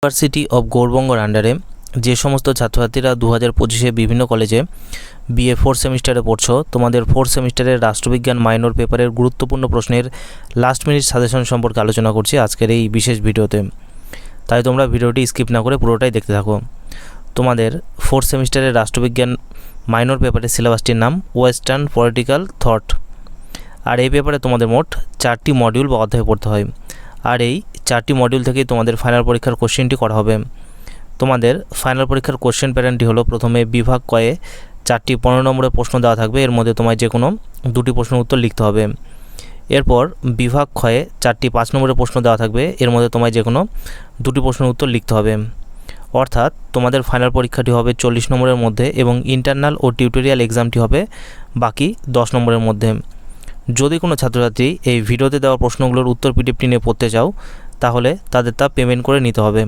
University of গৌরবঙ্গর আন্ডারে যে সমস্ত ছাত্রছাত্রীরা দু হাজার পঁচিশে বিভিন্ন কলেজে বিএ ফোর্থ সেমিস্টারে পড়ছো, তোমাদের ফোর্থ সেমিস্টারের রাষ্ট্রবিজ্ঞান মাইনর পেপারের গুরুত্বপূর্ণ প্রশ্নের লাস্ট মিনিট সাজেশন সম্পর্কে আলোচনা করছি আজকের এই বিশেষ ভিডিওতে। তাই তোমরা ভিডিওটি স্কিপ না করে পুরোটাই দেখতে থাকো। তোমাদের ফোর্থ সেমিস্টারের রাষ্ট্রবিজ্ঞান মাইনর পেপারের সিলেবাসটির নাম ওয়েস্টার্ন পলিটিক্যাল থট আর এই পেপারে তোমাদের মোট চারটি মডিউল বা অধ্যায় পড়তে হয়। আর এই চারটি মডিউল থেকেই তোমাদের ফাইনাল পরীক্ষার কোশ্চেনটি করা হবে। তোমাদের ফাইনাল পরীক্ষার কোশ্চেন প্যাটার্নটি হলো প্রথমে বিভাগ কয়ে চারটি পনেরো নম্বরের প্রশ্ন দেওয়া থাকবে। এর মধ্যে তোমায় যে কোনো দুটি প্রশ্নের উত্তর লিখতে হবে। এরপর বিভাগ ক্ষয়ে চারটি পাঁচ নম্বরের প্রশ্ন দেওয়া থাকবে। এর মধ্যে তোমায় যে কোনো দুটি প্রশ্নের উত্তর লিখতে হবে। অর্থাৎ তোমাদের ফাইনাল পরীক্ষাটি হবে চল্লিশ নম্বরের মধ্যে এবং ইন্টারনাল ও টিউটোরিয়াল এক্সামটি হবে বাকি দশ নম্বরের মধ্যে। যদি কোনো ছাত্রছাত্রী এই ভিডিওতে দেওয়া প্রশ্নগুলোর উত্তর পিডিএফটি নিয়ে পড়তে চাও, তাহলে তাদের তা পেমেন্ট করে নিতে হবে।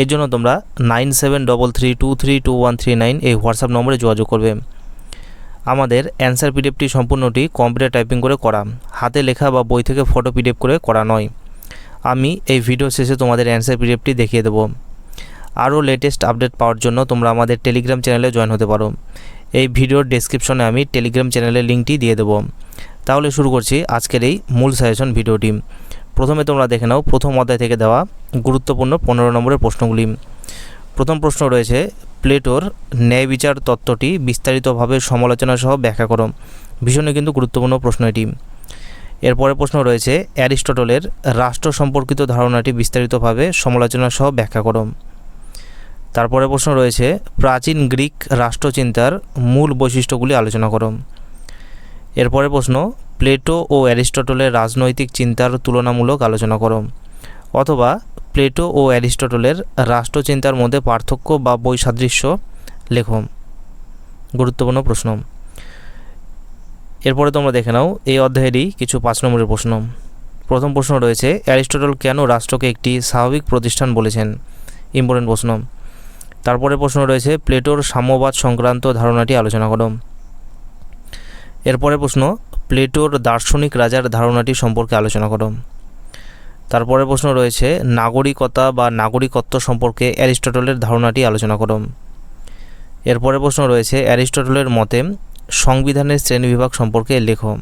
এর জন্য তোমরা nine seven double three two three two one three nine এই হোয়াটসঅ্যাপ নম্বরে যোগাযোগ করবে। আমাদের অ্যান্সার পিডিএফটি সম্পূর্ণটি কম্পিউটার টাইপিং করে করা, হাতে লেখা বা বই থেকে ফটো পিডিএফ করে করা নয়। আমি এই ভিডিও শেষে তোমাদের অ্যান্সার পিডিএফটি দেখিয়ে দেবো। আরও লেটেস্ট আপডেট পাওয়ার জন্য তোমরা আমাদের টেলিগ্রাম চ্যানেলে জয়েন হতে পারো। এই ভিডিওর ডেসক্রিপশনে আমি টেলিগ্রাম চ্যানেলের লিঙ্কটি দিয়ে দেবো। তাহলে শুরু করছি আজকের এই মূল সাজেশন ভিডিওটি প্রথমে তোমরা দেখে নাও, প্রথম অধ্যায় থেকে দেওয়া গুরুত্বপূর্ণ পনেরো নম্বরের প্রশ্নগুলি। প্রথম প্রশ্ন রয়েছে, প্লেটোর ন্যায় বিচার তত্ত্বটি বিস্তারিতভাবে সমালোচনা সহ ব্যাখ্যা করো। ভীষণই কিন্তু গুরুত্বপূর্ণ প্রশ্ন এটি। এরপরে প্রশ্ন রয়েছে, অ্যারিস্টটলের রাষ্ট্র সম্পর্কিত ধারণাটি বিস্তারিতভাবে সমালোচনা সহ ব্যাখ্যা করো। তারপরে প্রশ্ন রয়েছে, প্রাচীন গ্রিক রাষ্ট্রচিন্তার মূল বৈশিষ্ট্যগুলি আলোচনা করো। এরপরে প্রশ্ন, প্লেটো ও অ্যারিস্টটলের রাজনৈতিক চিন্তার তুলনামূলক আলোচনা করো। অথবা, প্লেটো ও অ্যারিস্টটলের রাষ্ট্রচিন্তার মধ্যে পার্থক্য বা বৈসাদৃশ্য লেখো। গুরুত্বপূর্ণ প্রশ্ন। এরপরে তোমরা দেখে নাও, এই অধ্যায়েরই কিছু পাঁচ নম্বরের প্রশ্ন। প্রথম প্রশ্ন রয়েছে, অ্যারিস্টটল কেন রাষ্ট্রকে একটি স্বাভাবিক প্রতিষ্ঠান বলেছেন? ইম্পর্টেন্ট প্রশ্ন। তারপরে প্রশ্ন রয়েছে, প্লেটোর সাম্যবাদ সংক্রান্ত ধারণাটি আলোচনা করো। এরপরে প্রশ্ন, প্লেটোর দার্শনিক রাজার ধারণাটি সম্পর্কে আলোচনা করো। তারপরে প্রশ্ন রয়েছে, নাগরিকতা বা নাগরিকত্ব সম্পর্কে অ্যারিস্টটলের ধারণাটি আলোচনা করো। এরপরে প্রশ্ন রয়েছে, অ্যারিস্টটলের মতে সংবিধানের শ্রেণীবিভাগ সম্পর্কে লেখো।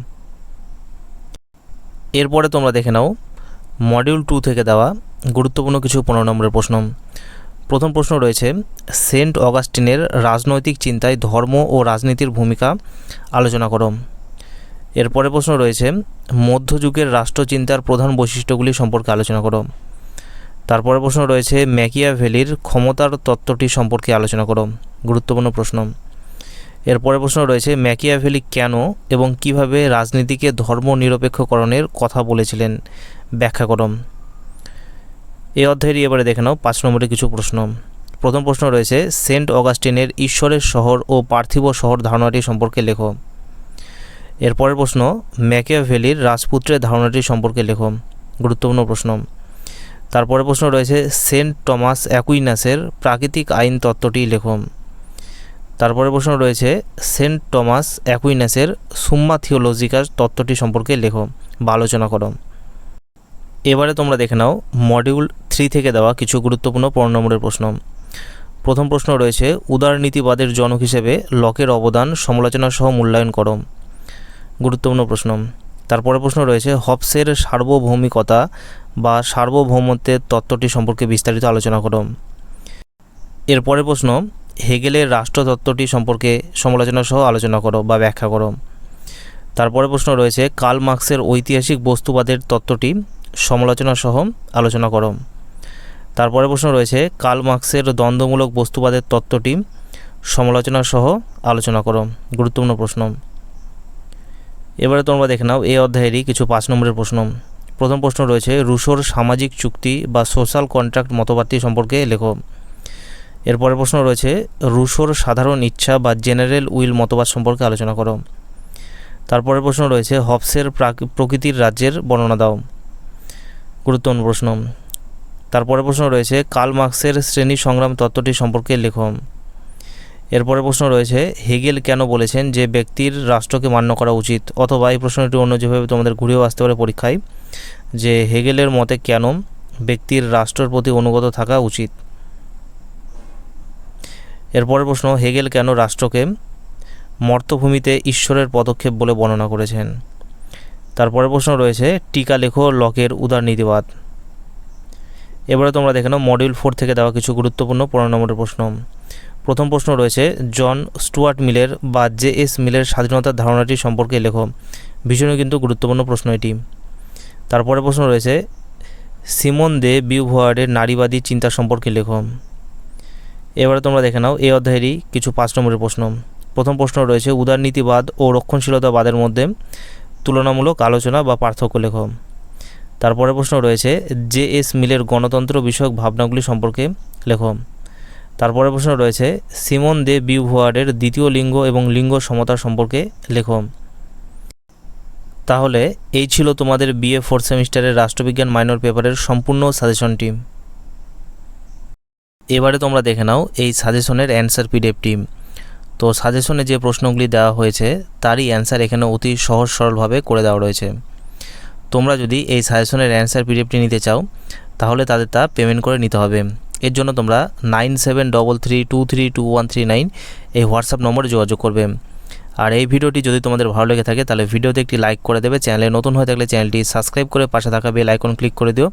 এরপরে তোমরা দেখে নাও মডিউল টু থেকে দেওয়া গুরুত্বপূর্ণ কিছু পনেরো নম্বরের প্রশ্ন। প্রথম প্রশ্ন রয়েছে, সেন্ট অগাস্টিনের রাজনৈতিক চিন্তায় ধর্ম ও রাজনীতির ভূমিকা আলোচনা করো। এরপরে প্রশ্ন রয়েছে, মধ্যযুগের রাষ্ট্রচিন্তার প্রধান বৈশিষ্ট্যগুলি সম্পর্কে আলোচনা করো। তারপরে প্রশ্ন রয়েছে ম্যাকিয়া ভ্যালির ক্ষমতার তত্ত্বটি সম্পর্কে আলোচনা করো। গুরুত্বপূর্ণ প্রশ্ন। এরপরে প্রশ্ন রয়েছে ম্যাকিয়া ভ্যালি কেন এবং কীভাবে রাজনীতিকে ধর্ম নিরপেক্ষকরণের কথা বলেছিলেন? ব্যাখ্যা করো। এই অধ্যায়েরই এবারে দেখে নাও, পাঁচ নম্বরে কিছু প্রশ্ন। প্রথম প্রশ্ন রয়েছে, সেন্ট অগাস্টিনের ঈশ্বরের শহর ও পার্থিব শহর ধারণাটি সম্পর্কে লেখো। এরপরের প্রশ্ন, ম্যাকিয়াভেলির রাজপুত্রের ধারণাটি সম্পর্কে লেখো। গুরুত্বপূর্ণ প্রশ্ন। তারপরে প্রশ্ন রয়েছে, সেন্ট টমাস অ্যাকুইনাসের প্রাকৃতিক আইন তত্ত্বটি লেখো। তারপরে প্রশ্ন রয়েছে, সেন্ট টমাস অ্যাকুইনাসের সুম্মা থিওলজিকার তত্ত্বটি সম্পর্কে লেখো। বা আলোচনা করো। এবারে তোমরা দেখে নাও মডিউল থ্রি থেকে দেওয়া কিছু গুরুত্বপূর্ণ পনেরো নম্বরের প্রশ্ন। প্রথম প্রশ্ন রয়েছে উদারনীতিবাদের জনক হিসেবে লকের অবদান সমালোচনা সহ মূল্যায়ন করো। গুরুত্বপূর্ণ প্রশ্ন। তারপরে প্রশ্ন রয়েছে, হবসের সার্বভৌমিকতা বা সার্বভৌমত্বের তত্ত্বটি সম্পর্কে বিস্তারিত আলোচনা করো। এরপরে প্রশ্ন, হেগেলের রাষ্ট্রতত্ত্বটি সম্পর্কে সমালোচনা সহ আলোচনা করো বা ব্যাখ্যা করো। তারপরে প্রশ্ন রয়েছে, কার্ল মার্কসের ঐতিহাসিক বস্তুবাদের তত্ত্বটি সমালোচনা সহ আলোচনা করো তারপরে প্রশ্ন রয়েছে, কার্ল মার্কসের দ্বন্দ্বমূলক বস্তুবাদের তত্ত্বটি সমালোচনা সহ আলোচনা করো গুরুত্বপূর্ণ প্রশ্ন। এবারে তোমরা দেখে নাও এই অধ্যায়েরই কিছু পাঁচ নম্বরের প্রশ্ন। প্রথম প্রশ্ন রয়েছে, রুশোর সামাজিক চুক্তি বা সোশ্যাল কন্ট্রাক্ট মতবাদটি সম্পর্কে লেখো। এরপরে প্রশ্ন রয়েছে, রুশোর সাধারণ ইচ্ছা বা জেনারেল উইল মতবাদ সম্পর্কে আলোচনা করো তারপরে প্রশ্ন রয়েছে, হবসের প্রকৃতির রাজ্যের বর্ণনা দাও। গুরুত্বপূর্ণ প্রশ্ন। তারপরে প্রশ্ন রয়েছে, কার্ল মার্কসের শ্রেণি সংগ্রাম তত্ত্বটি সম্পর্কে লেখো এরপরে প্রশ্ন রয়েছে, হেগেল কেন বলেছেন যে ব্যক্তির রাষ্ট্রকে মান্য করা উচিত? অথবা এই প্রশ্নটি অন্য যেভাবে তোমাদের ঘুরেও আসতে পারে পরীক্ষায়, যে হেগেলের মতে কেন ব্যক্তির রাষ্ট্রের প্রতি অনুগত থাকা উচিত? এরপরের প্রশ্ন, হেগেল কেন রাষ্ট্রকে মর্তভূমিতে ঈশ্বরের পদক্ষেপ বলে বর্ণনা করেছেন? তারপরের প্রশ্ন রয়েছে, টিকা লেখো, লকের উদার নীতিবাদ। এবারে তোমরা দেখে নাও মডিউল ফোর থেকে দেওয়া কিছু গুরুত্বপূর্ণ পনেরো নম্বরের প্রশ্ন। প্রথম প্রশ্ন রয়েছে, জন স্টুয়ার্ট মিলের বা জে এস মিলের স্বাধীনতার ধারণাটি সম্পর্কে লেখো। ভীষণই কিন্তু গুরুত্বপূর্ণ প্রশ্ন এটি। তারপরে প্রশ্ন রয়েছে, সিমন দে বিউভয়ার্ডের নারীবাদী চিন্তা সম্পর্কে লেখো। এবারে তোমরা দেখে নাও এই অধ্যায়েরই কিছু পাঁচ নম্বরের প্রশ্ন। প্রথম প্রশ্ন রয়েছে উদারনীতিবাদ ও রক্ষণশীলতাবাদের মধ্যে তুলনামূলক আলোচনা বা পার্থক্য লেখো তারপরে প্রশ্ন রয়েছে, জে এস মিলের গণতন্ত্র বিষয়ক ভাবনাগুলি সম্পর্কে লেখো তারপরে প্রশ্ন রয়েছে, সিমন দে বিউভয়ার্ডের দ্বিতীয় লিঙ্গ এবং লিঙ্গ সমতা সম্পর্কে লেখো তাহলে, এই ছিল তোমাদের বিএ ফোর্থ সেমিস্টারের রাষ্ট্রবিজ্ঞান মাইনর পেপারের সম্পূর্ণ সাজেশন টিম এবারে তোমরা দেখে নাও এই সাজেশনের অ্যান্সার পিডিএফটি। তো সাজেশনে যে প্রশ্নগুলি দেওয়া হয়েছে, তারই অ্যান্সার এখানে অতি সহজ সরলভাবে করে দেওয়া রয়েছে। তোমরা যদি এই সাজেশনের অ্যান্সার পিডিএফটি নিতে চাও, তাহলে তাদের তা পেমেন্ট করে নিতে হবে। এর জন্য তোমরা nine seven double three two three two one three nine এই হোয়াটসঅ্যাপ নম্বরে যোগাযোগ করবে। আর এই ভিডিওটি যদি তোমাদের ভালো লেগে থাকে, তাহলে ভিডিওতে একটি লাইক করে দেবে। চ্যানেলে নতুন হয়ে থাকলে চ্যানেলটি সাবস্ক্রাইব করে পাশে থাকা বেল আইকন ক্লিক করে দিও।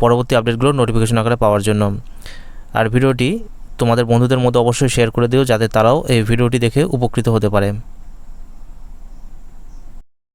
পরবর্তী আপডেটগুলো নোটিফিকেশন আকারে পাওয়ার জন্য। আর ভিডিওটি তোমাদের বন্ধুদের মধ্যে অবশ্যই শেয়ার করে দিও যাতে তারাও এই ভিডিওটি দেখে উপকৃত হতে পারে।